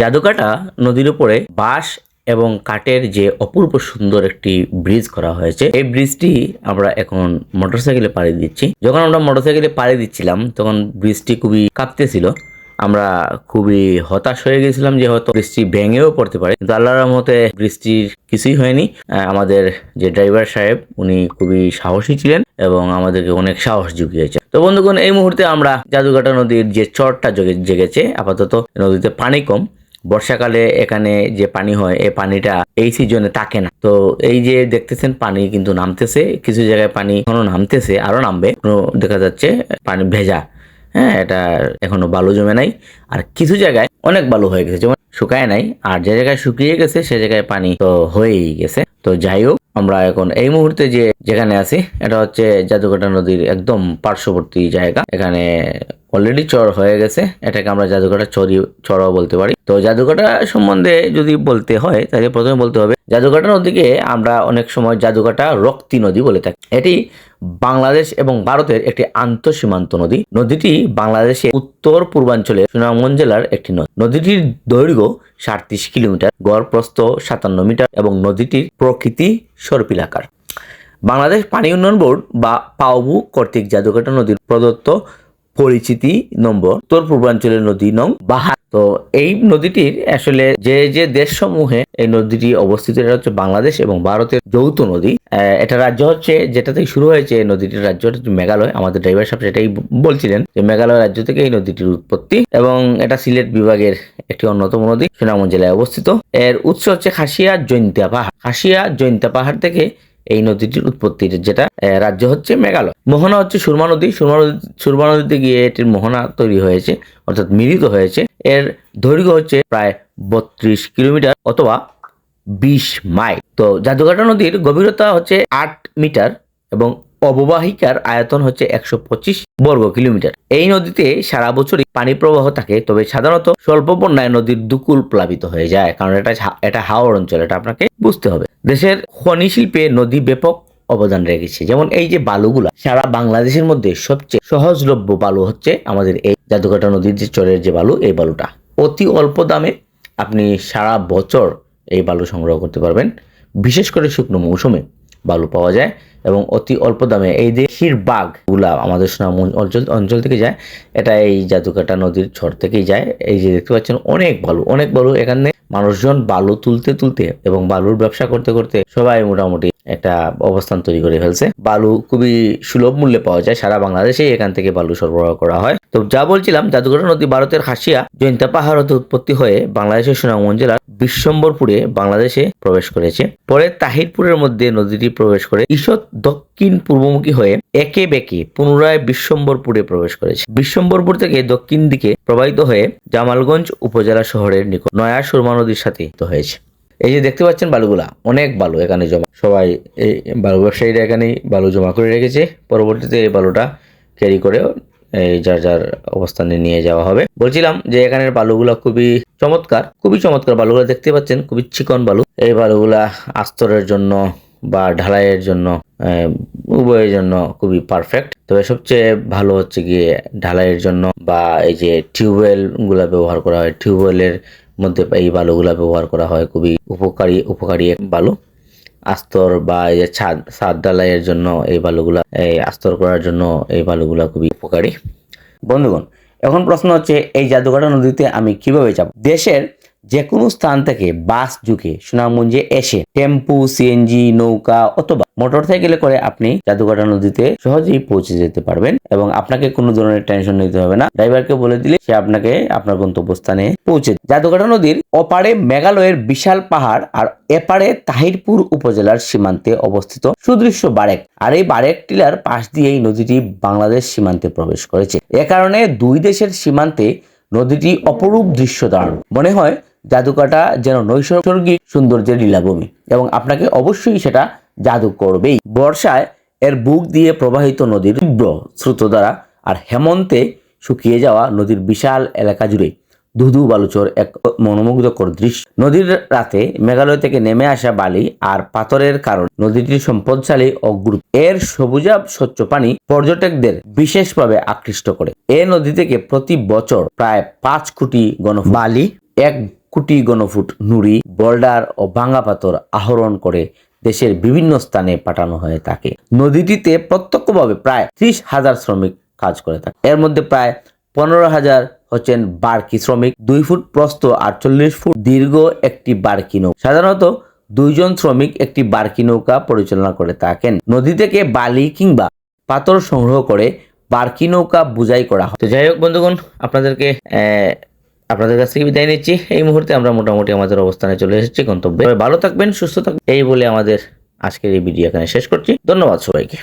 জাদুকাটা নদীর উপরে বাঁশ এবং কাঠের যে অপূর্ব সুন্দর একটি ব্রিজ করা হয়েছে, এই ব্রিজটি আমরা এখন মোটরসাইকেলে পাড়ি দিচ্ছি। যখন আমরা মোটরসাইকেলে পাড়ি দিচ্ছিলাম, তখন ব্রিজটি খুবই কাঁপতেছিল আমরা খুবই হতাশ হয়ে গেছিলাম যে হয়তো বৃষ্টি ভেঙেও পড়তে পারে। কিন্তু আল্লাহর রহমতে বৃষ্টির কিছুই হয়নি। আমাদের যে ড্রাইভার সাহেব, উনি খুবই সাহসী ছিলেন এবং আমাদেরকে অনেক সাহস জুগিয়েছে তো বন্ধুগণ, এই মুহূর্তে আমরা জাদুঘাটা নদীর যে চরটা জেগে, জেগেছে, আপাতত নদীতে পানি কম। বর্ষাকালে এখানে যে পানি হয় এই পানিটা এই সিজনে থাকে না। তো এই যে দেখতেছেন, পানি কিন্তু নামতেছে, কিছু জায়গায় পানি এখনও নামতেছে, আরও নামবে। দেখা যাচ্ছে পানি ভেজা। হ্যাঁ এটা এখনও বালু জমে নাই। আর কিছু জায়গায় অনেক বালু হয়ে গেছে। যেমন শুকায় নাই, আর যে জায়গায় শুকিয়ে গেছে সে জায়গায় পানি তো হয়েই গেছে। তো যাই হোক, আমরা এখন এই মুহূর্তে যে যেখানে আছি, এটা হচ্ছে জাদুকাটা নদীর একদম পার্শ্ববর্তী জায়গা। এখানে অলরেডি চর হয়ে গেছে, এটাকে আমরা জাদুকাটা চরি চড়াও বলতে পারি। তো জাদুকাটা সম্বন্ধে যদি বলতে হয়, তাহলে প্রথমে বলতে হবে, জাদুঘাটা নদীকে আমরা অনেক সময় জাদুকাটা রক্তি নদী বলে থাকি। এটি বাংলাদেশ এবং ভারতের একটি আন্তঃসীমান্ত নদী। নদীটি বাংলাদেশের উত্তর পূর্বাঞ্চলে সুনামগঞ্জ জেলার একটি নদী। নদীটির দৈর্ঘ্য সাতত্রিশ কিলোমিটার গড় প্রস্থ সাতান্ন মিটার এবং নদীটির প্রকৃতি সর্পিলাকার। বাংলাদেশ পানি উন্নয়ন বোর্ড বা পাওবু কর্তৃক জাদুঘাটা নদীর প্রদত্ত পরিচিতি নম্বর। উত্তর পূর্বাঞ্চলের নদী নং বাহার। তো এই নদীটির আসলে যে যে দেশসমূহে এই নদীটি অবস্থিত, এটা হচ্ছে বাংলাদেশ এবং ভারতের যৌথ নদী। এটা রাজ্য হচ্ছে, যেটা থেকে শুরু হয়েছে এই নদীটির রাজ্য হচ্ছে মেঘালয়। আমাদের ড্রাইভার সাহেব সেটাই বলছিলেন যে মেঘালয় রাজ্য থেকে এই নদীটির উৎপত্তি এবং এটা সিলেট বিভাগের একটি অন্যতম নদী, সুনামগঞ্জ জেলায় অবস্থিত। এর উৎস হচ্ছে খাসিয়া জৈন্তা পাহাড়। খাসিয়া জৈন্তা পাহাড় থেকে এই নদীটির উৎপত্তি, যেটা রাজ্য হচ্ছে মেঘালয়। মোহনা হচ্ছে সুরমা নদী। সুরমা নদী, সুরমা নদীতে গিয়ে এটির মোহনা তৈরি হয়েছে, অর্থাৎ মিলিত হয়েছে। এর দৈর্ঘ্য হচ্ছে প্রায় বত্রিশ কিলোমিটার অথবা বিশ মাইল। তো জাদুঘাটা নদীর গভীরতা হচ্ছে আট মিটার এবং অববাহিকার আয়তন হচ্ছে একশো পঁচিশ বর্গ কিলোমিটার। এই নদীতে সারা বছরই পানি প্রবাহ থাকে, তবে সাধারণত স্বল্প বন্যায় নদীর দুকুল প্লাবিত হয়ে যায়, কারণ এটা এটা হাওড় অঞ্চল, এটা আপনাকে বুঝতে হবে। দেশের খনি শিল্পে নদী ব্যাপক অবদান রেখেছে। যেমন এই যে বালুগুলা, সারা বাংলাদেশের মধ্যে সবচেয়ে সহজলভ্য বালু হচ্ছে আমাদের এই জাদুঘাটা নদীর যে চরের যে বালু, এই বালুটা। অতি অল্প দামে আপনি সারা বছর এই বালু সংগ্রহ করতে পারবেন। বিশেষ করে শুকনো মৌসুমে বালু পাওয়া যায়। এবং অতি অল্প দামে এই যে বাঘগুলা আমাদের সুনাম অঞ্চল অঞ্চল থেকে যায়, এটা এই জাদুকাটা নদীর ছড় থেকেই যায়। এই যে দেখতে পাচ্ছেন, অনেক বালু অনেক বালু এখানে মানুষজন বালু তুলতে তুলতে এবং বালুর ব্যবসা করতে করতে সবাই মোটামুটি একটা অবস্থান তৈরি করে ফেলছে। বালু খুবই সুলভ মূল্যে পাওয়া যায়, সারা বাংলাদেশে এখান থেকে বালু সরবরাহ করা হয়। তো যা বলছিলাম জাদুঘর নদী ভারতের হাসিয়া জৈন্তা পাহাড় হতে উৎপত্তি হয়ে বাংলাদেশের সুনামগঞ্জ জেলার বিশ্বম্বরপুরে বাংলাদেশে প্রবেশ করেছে। পরে তাহিরপুরের মধ্যে নদীটি প্রবেশ করে ঈষৎ দক্ষিণ পূর্বমুখী হয়ে একে বেঁকে পুনরায় বিশ্বম্বরপুরে প্রবেশ করেছে। বিশ্বম্বরপুর থেকে দক্ষিণ দিকে প্রবাহিত হয়ে জামালগঞ্জ উপজেলা শহরের নিকট নয়া সুরমা নদীর সাথে হয়েছে। এই যে দেখতে পাচ্ছেন বালুগুলা, অনেক বালু এখানে জমা। সবাই এই বালু ব্যবসায়ীরা এখানেই বালু জমা করে রেখেছে। পরবর্তীতে এই বালুটা ক্যারি করে যার যার অবস্থানে নিয়ে যাওয়া হবে। বলছিলাম যে এখানের বালুগুলা খুবই চমৎকার খুবই চমৎকার বালুগুলা, দেখতে পাচ্ছেন, খুবই চিকন বালু। এই বালুগুলা আস্তরের জন্য বা ঢালাইয়ের জন্য উভয়ের জন্য খুবই পারফেক্ট তবে সবচেয়ে ভালো হচ্ছে গিয়ে ঢালাইয়ের জন্য বা এই যে টিউবওয়েলগুলা ব্যবহার করা হয়। টিউবওয়েলের মধ্যে এই বালুগুলা ব্যবহার করা হয়। খুবই উপকারী উপকারী বালু। আস্তর বা এই যে ছাদ ছাদ ঢালাইয়ের জন্য এই বালুগুলা, এই আস্তর করার জন্য এই বালুগুলা খুবই উপকারী। বন্ধুগণ, এখন প্রশ্ন হচ্ছে, এই জাদুঘাটা নদীতে আমি কীভাবে যাব? দেশের যে কোনো স্থান থেকে বাস ঝুঁকে সুনামগঞ্জে এসে টেম্পু সিএনজি নৌকা অথবা মোটর সাইকেলে করে আপনি জাদুঘাটা নদীতে সহজেই পৌঁছে যেতে পারবেন এবং আপনাকে কোনো ধরনের টেনশন নিতে হবে না। ড্রাইভারকে বলে দিলে সে আপনাকে আপনার গন্তব্যস্থানে পৌঁছে। জাদুঘাটা নদীর অপারে মেঘালয়ের বিশাল পাহাড় আর এপারে তাহিরপুর উপজেলার সীমান্তে অবস্থিত সুদৃশ্য বারেক। আর এই বারেক টিলার পাশ দিয়ে এই নদীটি বাংলাদেশ সীমান্তে প্রবেশ করেছে। এ কারণে দুই দেশের সীমান্তে নদীটি অপরূপ দৃশ্য দাঁড়ানো মনে হয় জাদুকাটা যেন নৈসর্গিক সৌন্দর্যের লীলাভূমি এবং আপনাকে অবশ্যই সেটা জাদু করবেই। বর্ষায় এর বুক দিয়ে প্রবাহিত নদীর তীব্র স্রোত দ্বারা আর হেমন্তে শুকিয়ে যাওয়া নদীর বিশাল এলাকা জুড়ে ধুধু বালুচর এক মনোমুগ্ধকর দৃশ্য। নদীর রাতে মেঘালয় থেকে নেমে আসা বালি আর পাথরের কারণ নদীটির সম্পদশালী ও গুরুত্ব। এর সবুজাব স্বচ্ছ পানি পর্যটকদের বিশেষভাবে আকৃষ্ট করে। এ নদী থেকে প্রতি বছর প্রায় পাঁচ কোটি গণ বালি এক কোটি গণফুট নুড়ি বোল্ডার ও ভাঙা পাথর আহরণ করে দেশের বিভিন্ন স্থানে পাঠানো হয়ে থাকে নদীটিতে প্রত্যক্ষভাবে প্রায় ত্রিশ হাজার শ্রমিক কাজ করে থাকে। এর মধ্যে প্রায় পনেরো হাজার হচ্ছেন বার্কি শ্রমিক, দুই ফুট প্রস্থ আটচল্লিশ ফুট দীর্ঘ একটি বার্কি নৌকা। সাধারণত দুইজন শ্রমিক একটি বার্কি নৌকা পরিচালনা করে থাকেন। নদী থেকে বালি কিংবা পাথর সংগ্রহ করে বার্কি নৌকা বুঝাই করা হয়। তো যাই হোক বন্ধুগণ, আপনাদেরকে আপনাদের কাছ থেকে বিদায় নিচ্ছি। এই মুহূর্তে আমরা মোটামুটি আমাদের অবস্থানে চলে এসেছি, গন্তব্যে। ভালো থাকবেন, সুস্থ থাকবেন, এই বলে আমাদের আজকের এই ভিডিও এখানে শেষ করছি। ধন্যবাদ সবাইকে।